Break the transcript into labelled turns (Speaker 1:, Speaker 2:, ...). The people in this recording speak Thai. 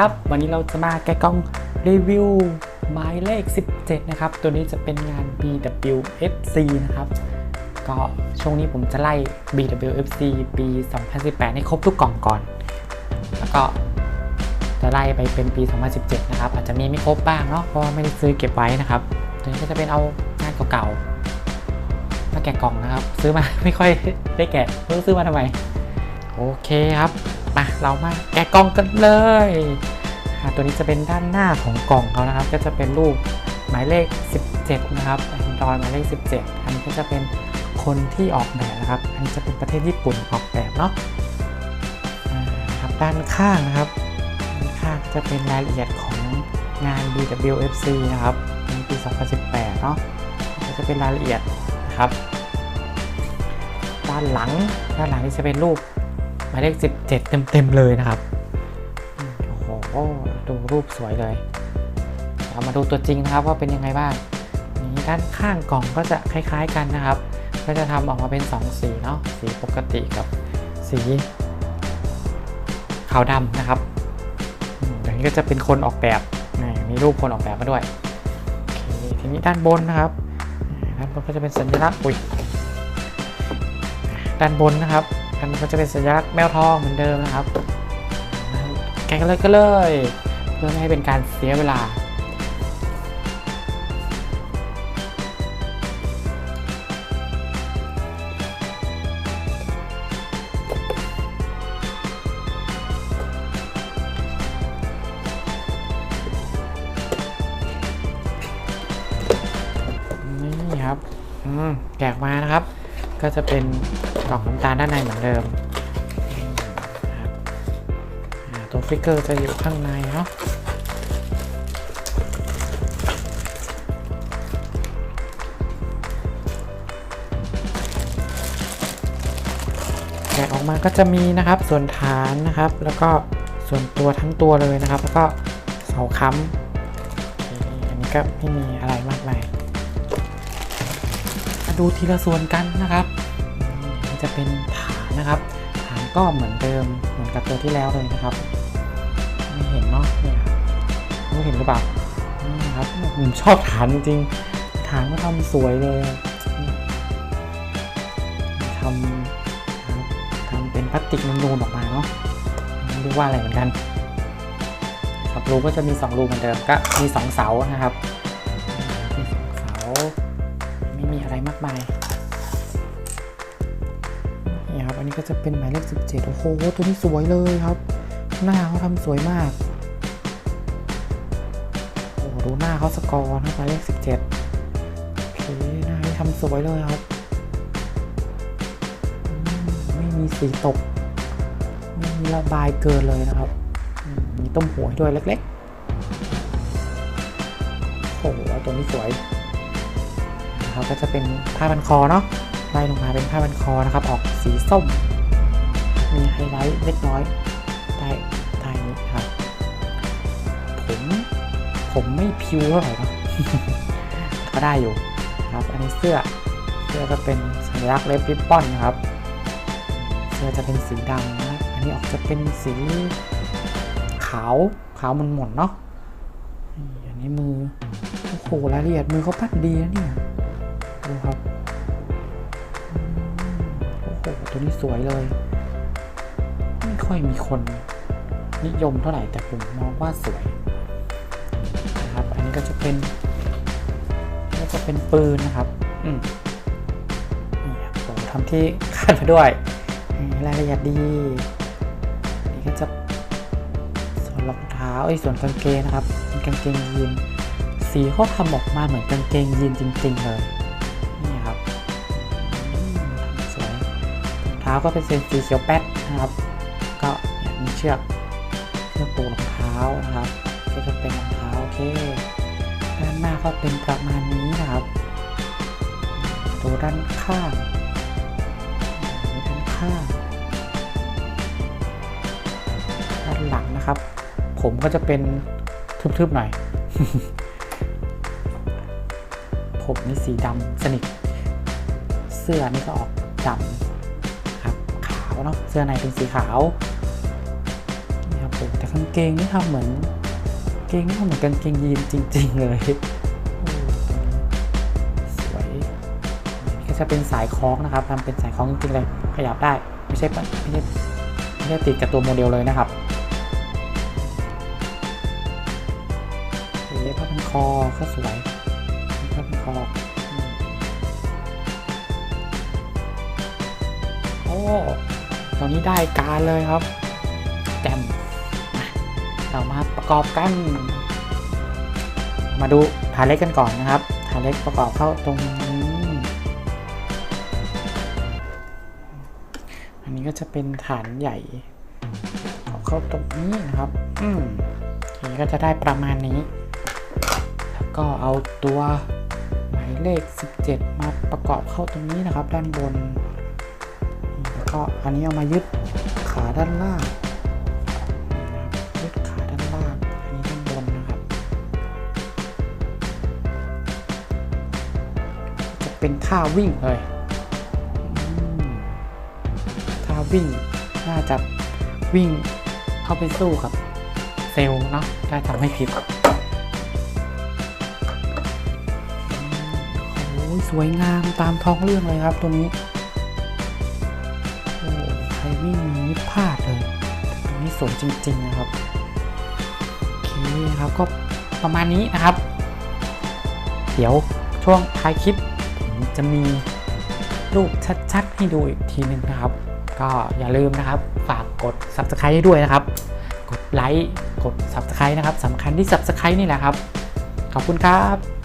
Speaker 1: ครับ วันนี้เราจะมาแกะกล้องรีวิวหมายเลข 17 นะครับ ตัวนี้จะเป็นงาน BWFC นะครับ ก็ช่วงนี้ผมจะไล่ BWFC ปี 2018 ให้ครบทุกกล่องก่อน แล้วก็จะไล่ไปเป็นปี 2017 นะครับ อาจจะมีไม่ครบบ้างเนาะเพราะไม่ได้ซื้อเก็บไว้นะครับ ตัวนี้ก็จะเป็นเอางานเก่าๆมาแกะกล่องนะครับ ซื้อมาไม่ค่อยได้แกะไม่รู้ซื้อมาทำไมโอเคครับ มาเรามาแกะกล่องกันเลยตัวนี้จะเป็นด้านหน้าของกล่องเขานะครับ ก็จะเป็นรูปหมายเลข 17 นะครับแอนดรอยหมายเลข 17 อันนี้ก็จะเป็นคนที่ออกแบบนะครับ อันนี้จะเป็นประเทศญี่ปุ่นออกแบบเนาะครับด้านข้างนะครับด้านข้างจะเป็นรายละเอียดของงาน BWFC นะครับในปี 2018 เนาะก็จะเป็นรายละเอียดนะครับ ด้านหลังด้านหลังนี่จะเป็นรูป หมายเลข 17 เต็มๆเลยนะครับ โอ้โห ดูรูปสวยเลย เรามาดูตัวจริงนะครับว่าเป็นยังไงบ้างนี่ด้านข้างกล่องก็จะคล้ายๆกันนะครับ ก็จะทำออกมาเป็น 2 สีเนาะ สีปกติกับสีขาวดำนะครับอย่างนี้ก็จะเป็นคนออกแบบนี่มีรูปคนออกแบบมาด้วยทีนี้ด้านบนนะครับด้านบนก็จะเป็นสัญลักษณ์อุ้ยด้านบนนะครับ ด้านก็จะเป็นสัญลักษณ์แมวทองเหมือนเดิมนะครับแกะกันเลยก็เลย เพื่อไม่ให้เป็นการเสียเวลานี่ครับ อืมแกะออกมานะครับ ก็จะเป็นกล่องน้ำตาลด้านในเหมือนเดิมตัวฟิกเกอร์จะอยู่ข้างในเนาะแกะออกมาก็จะมีนะครับส่วนฐานนะครับ แล้วก็ส่วนตัวทั้งตัวเลยนะครับ แล้วก็เสาค้ำอันนี้ก็ไม่มีอะไรมากมาย มาดูทีละส่วนกันนะครับ จะเป็นฐานนะครับ ฐานก็เหมือนเดิมเหมือนกับตัวที่แล้วเลยนะครับ ไม่เห็นเนาะเนี่ยไม่เห็นหรือเปล่าครับผมชอบฐานจริงๆฐานก็ทำสวยเลยทำทำเป็นพลาสติกนูนๆออกมาเนาะไม่รู้ว่าอะไรเหมือนกันครับรูก็จะมี 2 รูเหมือนเดิมก็มี 2 เสานะครับ ไรมายนี่ครับอันนี้ก็จะเป็นหมายเลข 17 โอ้โห ตัวนี้สวยเลยครับ หน้าเขาทำสวยมาก โอ้ดูหน้าเขาสกอร์นะหมายเลข 17โอเคหน้าที่ทำสวยเลยครับ ไม่มีสีตก ไม่มีระบายเกินเลยนะครับ มีต้มหัวด้วยเล็กๆ โอ้โหตัวนี้สวย นะครับก็จะเป็นผ้าพันคอเนาะไล่ลงมาเป็นผ้าพันคอนะครับ ออกสีส้ม มีไฮไลท์เล็กน้อยใต้ใต้นี้ครับ ผมผมไม่พิวเท่าไหร่เนาะก็ได้อยู่ครับ อันนี้เสื้อเสื้อก็เป็นสัญลักษณ์เล็บริบบอนนะครับ เสื้อจะเป็นสีดำนะอันนี้ออกจะเป็นสีขาวขาวหม่นเนาะอันนี้มือโอ้โหรายละเอียดมือเขาปั้นดีนะเนี่ย ดูครับโอ้โหตัวนี้สวยเลย ไม่ค่อยมีคนนิยมเท่าไหร่แต่ผมมองว่าสวยนะครับ อันนี้ก็จะเป็นก็จะเป็นปืนนะครับ อืมนี่ครับผมทำที่คาดมาด้วยรายละเอียดดีอันนี้ก็จะส่วนรองเท้าไอ้ส่วนกางเกงนะครับเป็นกางเกงยีนสีเขาทำออกมาเหมือนกางเกงยีนจริง ๆ เลย ท้าก็เป็นเซนสีเขียวแป๊ดนะครับ ก็มีเชือกเชือกปูรองเท้านะครับก็จะเป็นรองเท้าโอเคด้านหน้าก็เป็นประมาณนี้นะครับ ตัวด้านข้างด้านข้างด้านหลังนะครับ ผมก็จะเป็นทึบๆหน่อย ผมนี่สีดำสนิท เสื้อนี่ก็ออกดำาวเนาะเสื้อในเป็นสีขาวนี่ครับผมแต่กางเกงนี่ทำเหมือนเกงนี่ทำเหมือนกางเกงยีนจริง ๆ เลยสวยนี่ก็จะเป็นสายคล้องนะครับทำเป็นสายคล้องจริงๆเลยขยับได้ไม่ใช่ไม่ใช่ไม่ใช่ติดกับตัวโมเดลเลยนะครับเล็บผ้าพันคอก็สวยผ้าพันคอโอ้ ตอนนี้ได้การเลยครับแจมมาเรามาประกอบกัน มาดูฐานเล็กกันก่อนนะครับฐานเล็กประกอบเข้าตรงนี้อันนี้ก็จะเป็นฐานใหญ่เข้าตรงนี้นะครับ อืมอันนี้ก็จะได้ประมาณนี้ แล้วก็เอาตัวหมายเลข 17 มาประกอบเข้าตรงนี้นะครับ ด้านบน ก็อันนี้เอามายึดขาด้านล่างยึดขาด้านล่างอันนี้ด้านบนนะครับ จะเป็นท่าวิ่งเลยอืมท่าวิ่งน่าจะวิ่งเข้าไปสู้กับเซลล์เนาะถ้าจำไม่ผิดอืมโอ้ยสวยงามตามท้องเรื่องเลยครับตัวนี้ นี่พลาดเลยตัวนี้สวยจริง ๆ นะครับ โอเคครับก็ประมาณนี้นะครับ เดี๋ยวช่วงท้ายคลิปผมจะมีรูปชัดๆ ให้ดูอีกทีหนึ่งนะครับ ก็อย่าลืมนะครับ ฝากกด subscribe ด้วยนะครับ กดไลค์ กด subscribe นะครับสำคัญที่ subscribe นี่แหละครับ ขอบคุณครับ